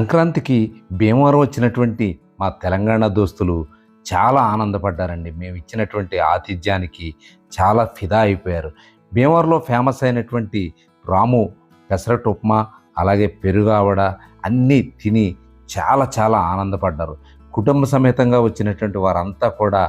సంక్రాంతికి భీమవరం వచ్చినటువంటి మా తెలంగాణ దోస్తులు చాలా ఆనందపడ్డారండి. మేము ఇచ్చినటువంటి ఆతిథ్యానికి చాలా ఫిదా అయిపోయారు. భీమవరంలో ఫేమస్ అయినటువంటి రాము పెసరట్ ఉప్మా అలాగే పెరుగావడ అన్నీ తిని చాలా చాలా ఆనందపడ్డారు. కుటుంబ సమేతంగా వచ్చినటువంటి వారంతా కూడా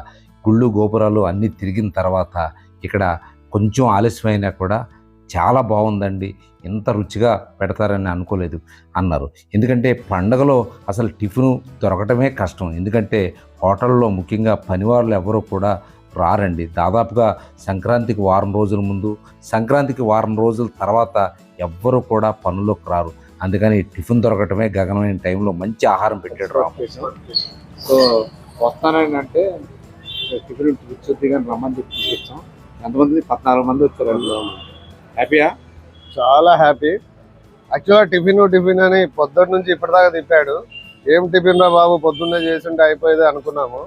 గుళ్ళు గోపురాలు అన్నీ తిరిగిన తర్వాత ఇక్కడ కొంచెం ఆలస్యమైనా కూడా చాలా బాగుందండి. ఇంత రుచిగా పెడతారని అనుకోలేదు అన్నారు. ఎందుకంటే పండగలో అసలు టిఫిన్ దొరకటమే కష్టం. ఎందుకంటే హోటల్లో ముఖ్యంగా పనివాళ్ళు ఎవరు కూడా రారండి. దాదాపుగా సంక్రాంతికి వారం రోజుల ముందు సంక్రాంతికి వారం రోజుల తర్వాత ఎవ్వరు కూడా పనులకు రారు. అందుకని టిఫిన్ దొరకటమే గగనమైన టైంలో మంచి ఆహారం పెట్టాడు రాము. సో వస్తానండి అంటే టిఫిన్ రమ్మని చెప్పి ఎంతమంది? పద్నాలుగు మంది వచ్చారు హ్యాపీయా? చాలా హ్యాపీ యాక్చువల్గా టిఫిన్ టిఫిన్ అని పొద్దున్న నుంచి ఇప్పటిదాకా తిప్పాడు. ఏం టిఫిన్ రా బాబు పొద్దున్నే చేస్తుంటే అయిపోయేది అనుకున్నాము.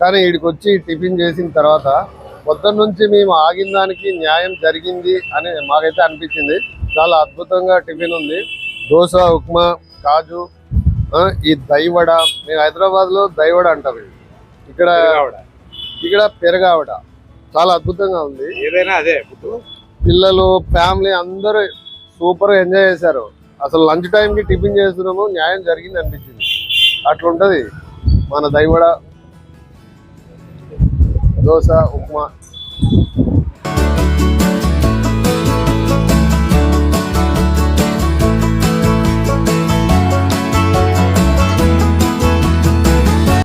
కానీ వీడికి వచ్చి టిఫిన్ చేసిన తర్వాత పొద్దున్న నుంచి మేము ఆగిన దానికి న్యాయం జరిగింది అని మాకైతే అనిపించింది. చాలా అద్భుతంగా టిఫిన్ ఉంది. దోశ ఉప్మా కాజు ఈ దైవడ. మేము హైదరాబాద్లో దైవడ అంటారు. ఇక్కడ ఇక్కడ పెరగావడ. చాలా అద్భుతంగా ఉంది. ఏదైనా అదే పిల్లలు ఫ్యామిలీ అందరూ సూపర్ ఎంజాయ్ చేశారు. అసలు లంచ్ టైంకి టిఫిన్ చేస్తున్నాము న్యాయం జరిగింది అనిపించింది. అట్లుంటుంది. మన దైవడ దోశ ఉప్మా.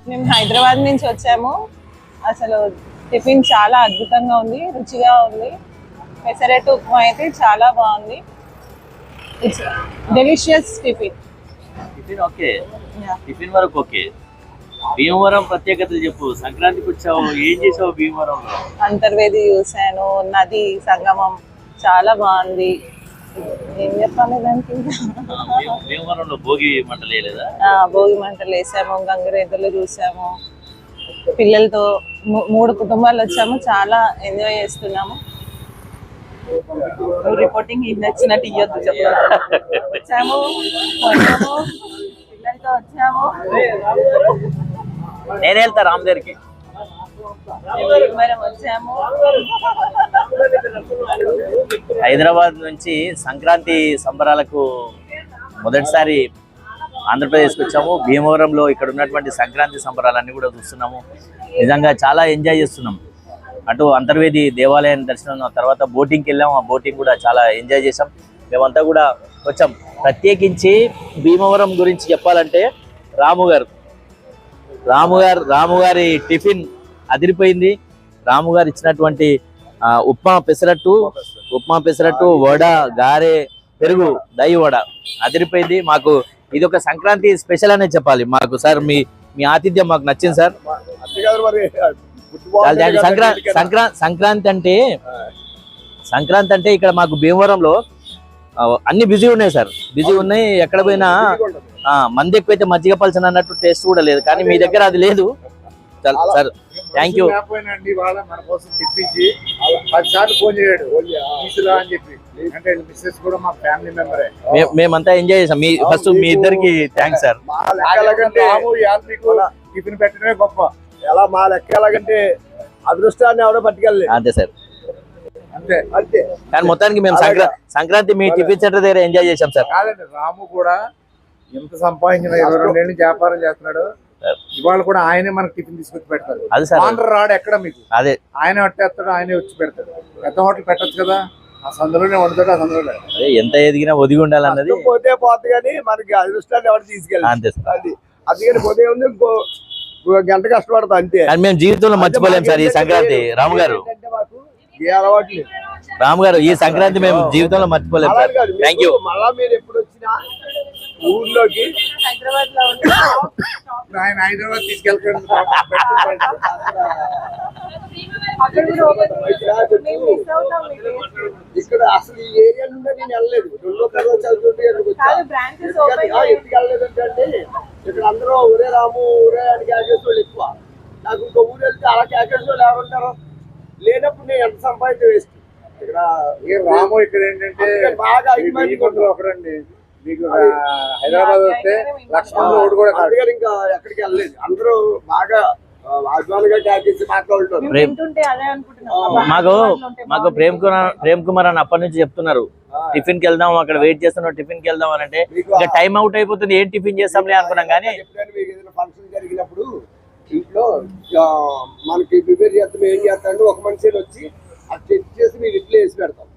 మేము హైదరాబాద్ నుంచి వచ్చాము. అసలు టిఫిన్ చాలా అద్భుతంగా ఉంది రుచిగా ఉంది. పెసరట్టు ఉప్మా అయితే చాలా బాగుంది. It's delicious tiffin tiffin okay tiffin వరకు ఓకే భీమవరం ప్రత్యేకత చెప్పు. సంక్రాంతికి వచ్చావు ఏం చేసావు భీమవరంలో? అంతర్వేది చూశాను నది సంగమం చాలా బాగుంది. ఏం చెప్పాలి దానికి? భీమవరంలో భోగి మంటలు వేయలేదా? భోగి మంటలు వేసాము గంగరెద్దులు చూసాము. పిల్లలతో మూడు కుటుంబాలు వచ్చాము చాలా ఎంజాయ్ చేస్తున్నాము. నువ్వు రిపోర్టింగ్ ఇది నచ్చినట్టు ఇవ్వద్దు వచ్చాము వచ్చాము పిల్లలతో వచ్చాము. నేను వెళ్తా రామ్ దగ్గరికి. హైదరాబాద్ నుంచి సంక్రాంతి సంబరాలకు మొదటిసారి ఆంధ్రప్రదేశ్కి వచ్చాము. భీమవరంలో ఇక్కడ ఉన్నటువంటి సంక్రాంతి సంబరాలన్నీ కూడా చూస్తున్నాము. నిజంగా చాలా ఎంజాయ్ చేస్తున్నాం. అటు అంతర్వేది దేవాలయం దర్శనం తర్వాత బోటింగ్కి వెళ్ళాము ఆ బోటింగ్ కూడా చాలా ఎంజాయ్ చేసాం మేమంతా కూడా వచ్చాం. ప్రత్యేకించి భీమవరం గురించి చెప్పాలంటే రాము గారు. రాము గారు రాము గారి టిఫిన్ అదిరిపోయింది. రాము గారు ఇచ్చినటువంటి ఉప్మా పెసరట్టు ఉప్మా పెసరట్టు వడ గారె పెరుగు దହି వడ అదిరిపోయింది. మాకు ఇది ఒక సంక్రాంతి స్పెషల్ అనే చెప్పాలి. మాకు సార్ మీ మీ ఆతిథ్యం మాకు నచ్చింది సార్. సంక్రాంతి సంక్రాంతి సంక్రాంతి అంటే సంక్రాంతి అంటే ఇక్కడ మాకు భీమవరంలో అన్ని బిజీ ఉన్నాయి సార్. బిజీ ఉన్నాయి ఎక్కడ పోయినా మంది ఎక్కువైతే మజ్జిగ పలచన అన్నట్టు టేస్ట్ కూడా లేదు. కానీ మీ దగ్గర అది లేదు. సార్ థ్యాంక్ యూ మేమంతా ఎంజాయ్ చేసాం. మీ ఫస్ట్ మీ ఇద్దరికి థ్యాంక్స్ సార్ టిఫిన్ పెట్టడమే గొప్ప. ఎలా మా లెక్క ఎలాగంటే అదృష్టాన్ని ఎవడో పట్టుకెళ్ళలేదు. అంతే సార్. అంతే అంతే. కానీ మొత్తానికి మేము సంక్రాంతి సంక్రాంతి మీ టిఫిన్ సెంటర్ దగ్గర ఎంజాయ్ చేసాం సార్. కాదండి రాము కూడా ఎంత సంపాదించిన ఇరవై రెండేళ్ళ వ్యాపారం చేస్తున్నాడు. ఇవాళ కూడా ఆయనే మనకి టిఫిన్ తీసుకొచ్చి పెడతాడు. అది సార్. రాడు ఎక్కడ మీకు? అదే. ఆయన పట్టేస్తాడు ఆయనే వచ్చి పెడతాడు. పెద్ద హోటల్ పెట్టచ్చు కదా. ఆ సందులోనే వండుతాడు ఆ సందులోనే. అదే ఎంత ఎదిగినా ఒదిగి ఉండాలన్నది పోతే పోతే కానీ మనకి అదృష్టాన్ని ఎవరు తీసుకెళ్ళి అంతే సార్. అది. అందుకని పోతే ఉంది ఇంకో గంట కష్టపడతా అంతే. కానీ మేము జీవితంలో మర్చిపోలేం సార్ ఈ సంక్రాంతి. రాము గారు. ఏంటంటే మాకు ఏ అలవాటు లేదు. రాము గారు ఈ సంక్రాంతి మేము జీవితంలో మర్చిపోలేం సార్. థ్యాంక్ యూ మళ్ళా మీరు ఎప్పుడు వచ్చినా ఊర్లోకి హైదరాబాద్లో ఉంటే ఇప్పుడు ఆయన హైదరాబాద్ తీసుకెళ్ళకండి ఇక్కడ అసలు ఈ ఏరియా నుండి నేను వెళ్ళలేదు. రెండో తరగతి చదువుతుంటే. కాదు బ్రాంచెస్ ఎందుకని- ఓపెన్ ఆ, ఎందుకు వెళ్ళలేదంటే అండి ఇక్కడ అందరూ ఊరే రాము ఊరే అని క్యాకేజ్ వాళ్ళు ఎక్కువ. నాకు ఇంకో ఊరు వెళ్తే అలా క్యాకేజ్ వాళ్ళు ఎవరుంటారు లేనప్పుడు నేను ఎంత సంపాదించి వేస్ట్. ఇక్కడ ఈ రాము ఇక్కడ ఏంటంటే బాగా ఒకరండి. మీకు హైదరాబాద్ వస్తే లక్ష్మణ్ రోడ్ కూడా ఇంకా ఎక్కడికి వెళ్ళలేదు. అందరూ బాగా మాకు మాకు ప్రేమ్ కుమార్ ప్రేమ్ కుమార్ అని అప్పటి నుంచి చెప్తున్నారు. టిఫిన్కి వెళ్దాం అక్కడ వెయిట్ చేస్తున్నాం టిఫిన్కి వెళ్దాం అని అంటే ఇంకా టైం అవుట్ అయిపోతుంది ఏం టిఫిన్ చేస్తాంలే అనుకున్నాం కానీ ఎప్పుడైనా మీకు ఏదైనా ఫంక్షన్ జరిగినప్పుడు ఇంట్లో మనకి ప్రిపేర్ చేస్తాం ఏం చేస్తాం ఒక మనిషి వచ్చి అది చెక్ చేసి మీకు ఇట్లా వేసి పెడతాం.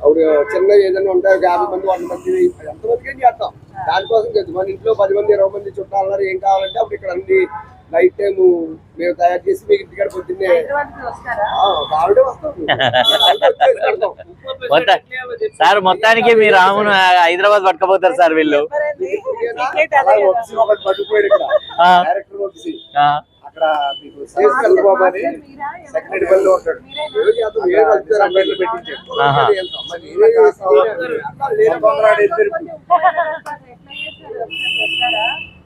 అప్పుడు చిన్న ఏదైనా ఉంటాయి ఒక యాభై మంది వంద మంది ఎంతమందికి ఏం చేస్తాం? దానికోసం కదా మన ఇంట్లో పది మంది ఇరవై మంది చుట్టాలు ఉన్నారు ఏం కావాలంటే అప్పుడు ఇక్కడ అన్ని నైట్ టైం మేము తయారు చేసి మీకు ఇంటికాడ పొద్దున్నే వస్తాం సార్ మొత్తానికి మీ రామును హైదరాబాద్ పట్టుకపోతారు సార్ వీళ్ళు. ఒకటి పట్టుకుపోయాడు ఇక్కడ. ఆ, డైరెక్టర్ వచ్చి ఆ, అక్కడ మీకు మీరా? సెక్రటరీ ఉంటాడు పెట్టించాడు.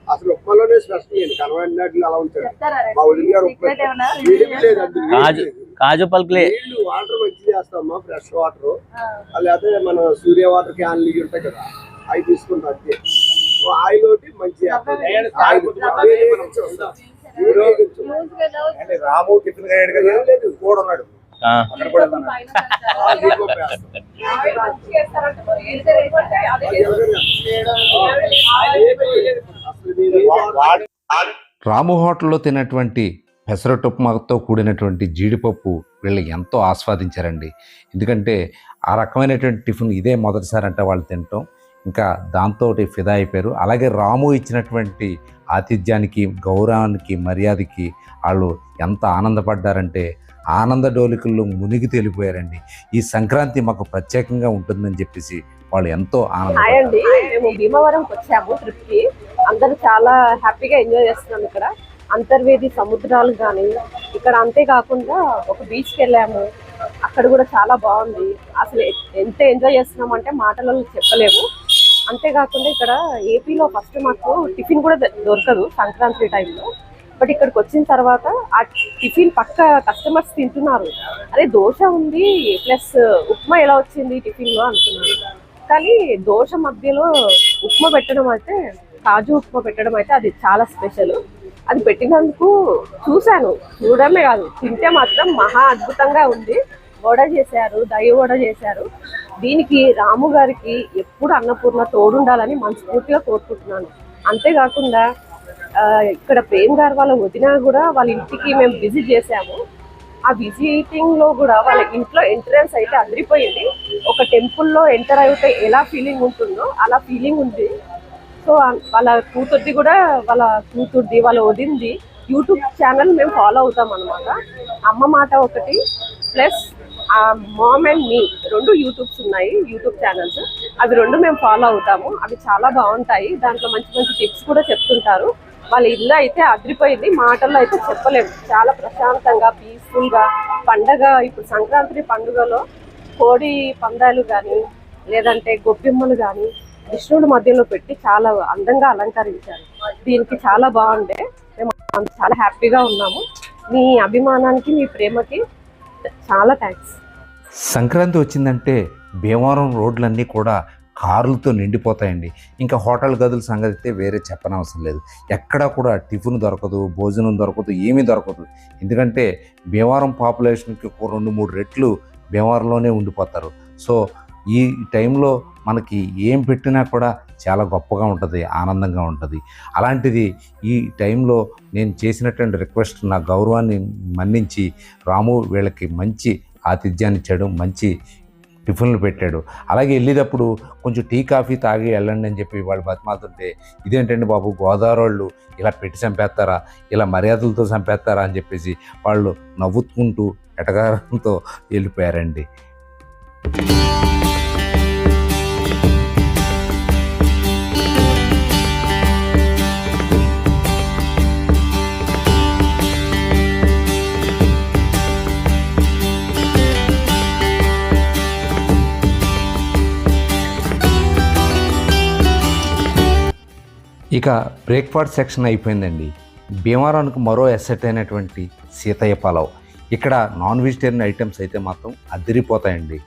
అసలు ఉప్మాలోనే స్పెషల్ నేను కనబడినట్లు అలా ఉంటాడు మా వదిలి గారు కాజు. కాజు పలుకులే. నీళ్ళు వాటర్ మంచి చేస్తామా ఫ్రెష్ వాటర్. లేకపోతే మన సూర్య వాటర్ క్యాన్లు ఉంటాయి కదా అవి తీసుకుంటాం అంతే. ఆయిల్ ఒకటి మంచి రాము టిఫిన్ అయ్యాడు కదా లేదు. కూడా ఉన్నాడు. ఆ, అక్కడ రాము హోటల్లో తిన్నటువంటి పెసరట్ ఉప్మాతో కూడినటువంటి జీడిపప్పు వీళ్ళు ఎంతో ఆస్వాదించారండి. ఎందుకంటే ఆ రకమైనటువంటి టిఫిన్ ఇదే మొదటిసారి అంటే వాళ్ళు తినటం. ఇంకా దాంతో ఫిదా అయిపోయారు. అలాగే రాము ఇచ్చినటువంటి ఆతిథ్యానికి గౌరవానికి మర్యాదకి వాళ్ళు ఎంత ఆనందపడ్డారంటే ఆనంద డోలికల్లో మునిగి తేలిపోయారండి. ఈ సంక్రాంతి మాకు ప్రత్యేకంగా ఉంటుందని చెప్పేసి వాళ్ళు ఎంతో హాయ్ ఆనందపడ్డారు మేము భీమవరంకి వచ్చాము ట్రిప్ అందరూ చాలా హ్యాపీగా ఎంజాయ్ చేస్తున్నాం ఇక్కడ. అంతర్వేది సముద్రాలు కానీ ఇక్కడ అంతేకాకుండా ఒక బీచ్కి వెళ్ళాము. అక్కడ కూడా చాలా బాగుంది. అసలు ఎంత ఎంజాయ్ చేస్తున్నాం అంటే మాటలలో చెప్పలేము. అంతేకాకుండా ఇక్కడ ఏపీలో ఫస్ట్ మాకు టిఫిన్ కూడా దొ- దొరకదు సంక్రాంతి టైంలో బట్ ఇక్కడికి వచ్చిన తర్వాత ఆ టిఫిన్ పక్క కస్టమర్స్ తింటున్నారు. అరే దోశ ఉంది ప్లస్ ఉప్మా ఎలా వచ్చింది టిఫిన్లో అనుకున్నాను కానీ దోశ మధ్యలో ఉప్మా పెట్టడం అయితే కాజు ఉప్మా పెట్టడం అయితే అది చాలా స్పెషల్. అది పెట్టినందుకు చూశాను. చూడడమే కాదు తింటే మాత్రం మహా అద్భుతంగా ఉంది. వడ చేశారు దయ వడ చేశారు. దీనికి రాము గారికి ఎప్పుడు అన్నపూర్ణ తోడుండాలని మనస్ఫూర్తిగా కోరుకుంటున్నాను. అంతేకాకుండా ఇక్కడ ప్రేమ్ గారు వాళ్ళ వదిన కూడా వాళ్ళ ఇంటికి మేము విజిట్ చేసాము ఆ విజిటింగ్లో కూడా వాళ్ళ ఇంట్లో ఎంట్రన్స్ అయితే అదిరిపోయింది. ఒక టెంపుల్లో ఎంటర్ అయితే ఎలా ఫీలింగ్ ఉంటుందో అలా ఫీలింగ్ ఉంది. సో వాళ్ళ కూతుర్ది కూడా వాళ్ళ కూతుర్ది వాళ్ళ వదింది యూట్యూబ్ ఛానల్ మేము ఫాలో అవుతాం అనమాట అమ్మ మాట ఒకటి ప్లస్ మామ్ అండ్ మీ రెండు యూట్యూబ్స్ ఉన్నాయి యూట్యూబ్ ఛానల్స్. అవి రెండు మేము ఫాలో అవుతాము. అవి చాలా బాగుంటాయి. దాంట్లో మంచి మంచి టిప్స్ కూడా చెప్తుంటారు. వాళ్ళ ఇల్లు అయితే అదిరిపోయింది. మాటల్లో అయితే చెప్పలేము చాలా ప్రశాంతంగా పీస్ఫుల్గా పండగ ఇప్పుడు సంక్రాంతి పండుగలో కోడి పందాలు కానీ లేదంటే గొబ్బెమ్మలు కానీ కృష్ణుడు మధ్యలో పెట్టి చాలా అందంగా అలంకరించారు. దీనికి చాలా బాగుండే. మేము చాలా హ్యాపీగా ఉన్నాము. మీ అభిమానానికి మీ ప్రేమకి చాలా థ్యాంక్స్ సంక్రాంతి వచ్చిందంటే భీమవరం రోడ్లన్నీ కూడా కార్లతో నిండిపోతాయండి. ఇంకా హోటల్ గదుల సంగతి అయితే వేరే చెప్పనవసరం లేదు. ఎక్కడా కూడా టిఫిన్ దొరకదు భోజనం దొరకదు ఏమీ దొరకదు. ఎందుకంటే భీమవరం పాపులేషన్కి రెండు మూడు రెట్లు భీమవరంలోనే ఉండిపోతారు. సో ఈ టైంలో మనకి ఏం పెట్టినా కూడా చాలా గొప్పగా ఉంటుంది ఆనందంగా ఉంటుంది. అలాంటిది ఈ టైంలో నేను చేసినటువంటి రిక్వెస్ట్ నా గౌరవాన్ని మన్నించి రాము వీళ్ళకి మంచి ఆతిథ్యాన్ని ఇచ్చాడు మంచి టిఫిన్లు పెట్టాడు. అలాగే వెళ్ళేటప్పుడు కొంచెం టీ కాఫీ తాగి వెళ్ళండి అని చెప్పి వాళ్ళు బతిమాలుతుంటే ఇదేంటండి బాబు గోదావరి వాళ్ళు ఇలా పెట్టి చంపేస్తారా ఇలా మర్యాదలతో చంపేస్తారా అని చెప్పేసి వాళ్ళు నవ్వుకుంటూ ఎటగారంతో వెళ్ళిపోయారండి. ఇక బ్రేక్ఫాస్ట్ సెక్షన్ అయిపోయిందండి. భీమవరానికి మరో ఎసెట్ అయినటువంటి సీతయ్య పలావ్. ఇక్కడ నాన్ వెజిటేరియన్ ఐటమ్స్ అయితే మాత్రం అదిరిపోతాయండి.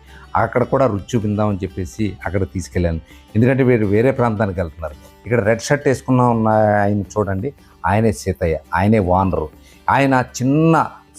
అక్కడ కూడా రుచి చూపిందామని చెప్పేసి అక్కడ తీసుకెళ్ళాను. ఎందుకంటే వీరు వేరే ప్రాంతానికి వెళ్తున్నారు. ఇక్కడ రెడ్ షర్ట్ వేసుకున్న ఉన్న ఆయన చూడండి ఆయనే సీతయ్య ఆయనే వానరు. ఆయన చిన్న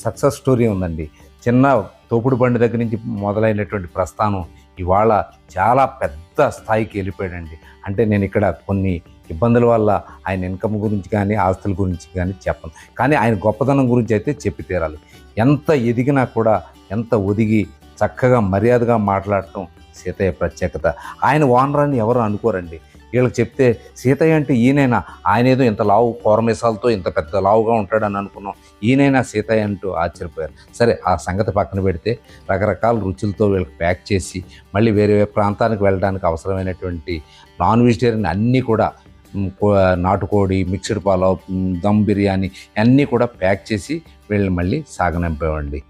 సక్సెస్ స్టోరీ ఉందండి. చిన్న తోపుడు బండి దగ్గర నుంచి మొదలైనటువంటి ప్రస్థానం ఇవాళ చాలా పెద్ద స్థాయికి వెళ్ళిపోయాడండి. అంటే నేను ఇక్కడ కొన్ని ఇబ్బందుల వల్ల ఆయన ఇన్కమ్ గురించి కానీ ఆస్తుల గురించి కానీ చెప్పను. కానీ ఆయన గొప్పతనం గురించి అయితే చెప్పి తీరాలి. ఎంత ఎదిగినా కూడా ఎంత ఒదిగి చక్కగా మర్యాదగా మాట్లాడటం సీతయ్య ప్రత్యేకత. ఆయన ఓనరాన్ని ఎవరు అనుకోరండి. వీళ్ళకి చెప్తే సీతయ్య అంటే ఈయనైనా? ఆయన ఏదో ఇంత లావు కోరమేసాలతో ఇంత పెద్ద లావుగా ఉంటాడని అనుకున్నాం. ఈయనైనా సీతయ్య? అంటూ ఆశ్చర్యపోయారు. సరే ఆ సంగతి పక్కన పెడితే రకరకాల రుచులతో వీళ్ళకి ప్యాక్ చేసి మళ్ళీ వేరే వేరే ప్రాంతానికి వెళ్ళడానికి అవసరమైనటువంటి నాన్ వెజిటేరియన్ అన్నీ కూడా నాటుకోడి మిక్స్డ్ పలావ్ దమ్ బిర్యానీ అన్నీ కూడా ప్యాక్ చేసి వీళ్ళని మళ్ళీ సాగనంపేవండి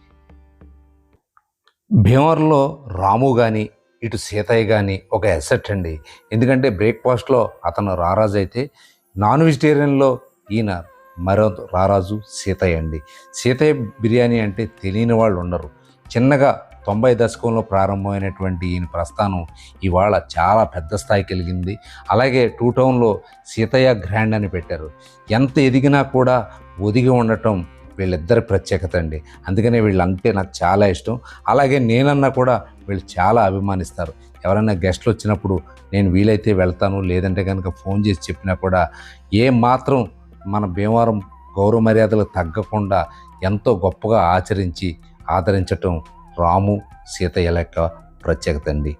భీమవరంలో రాము కానీ ఇటు సీతయ్య కానీ ఒక ఎసెట్ అండి. ఎందుకంటే బ్రేక్ఫాస్ట్లో అతను రారాజు అయితే నాన్ వెజిటేరియన్లో ఈయన మరో రారాజు సీతయ్య అండి. సీతయ్య బిర్యానీ అంటే తెలియని వాళ్ళు ఉండరు. చిన్నగా తొంభై దశకంలో ప్రారంభమైనటువంటి ఈయన ప్రస్థానం ఇవాళ చాలా పెద్ద స్థాయి కలిగింది. అలాగే టూ టౌన్లో సీతయ్య గ్రాండ్ అని పెట్టారు. ఎంత ఎదిగినా కూడా ఒదిగి ఉండటం వీళ్ళిద్దరి ప్రత్యేకత అండి. అందుకనే వీళ్ళంటే నాకు చాలా ఇష్టం. అలాగే నేనన్నా కూడా వీళ్ళు చాలా అభిమానిస్తారు. ఎవరైనా గెస్ట్లు వచ్చినప్పుడు నేను వీలైతే వెళ్తాను లేదంటే కనుక ఫోన్ చేసి చెప్పినా కూడా ఏ మాత్రం మన భీమవరం గౌరవ మర్యాదలు తగ్గకుండా ఎంతో గొప్పగా ఆచరించి ఆదరించటం రాము సీతయ్య లెక్క ప్రత్యేకత అండి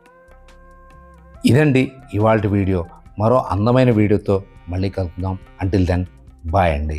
ఇదండి ఇవాళ వీడియో. మరో అందమైన వీడియోతో మళ్ళీ కలుద్దాం. అంటిల్ దెన్ బాయ్ అండి.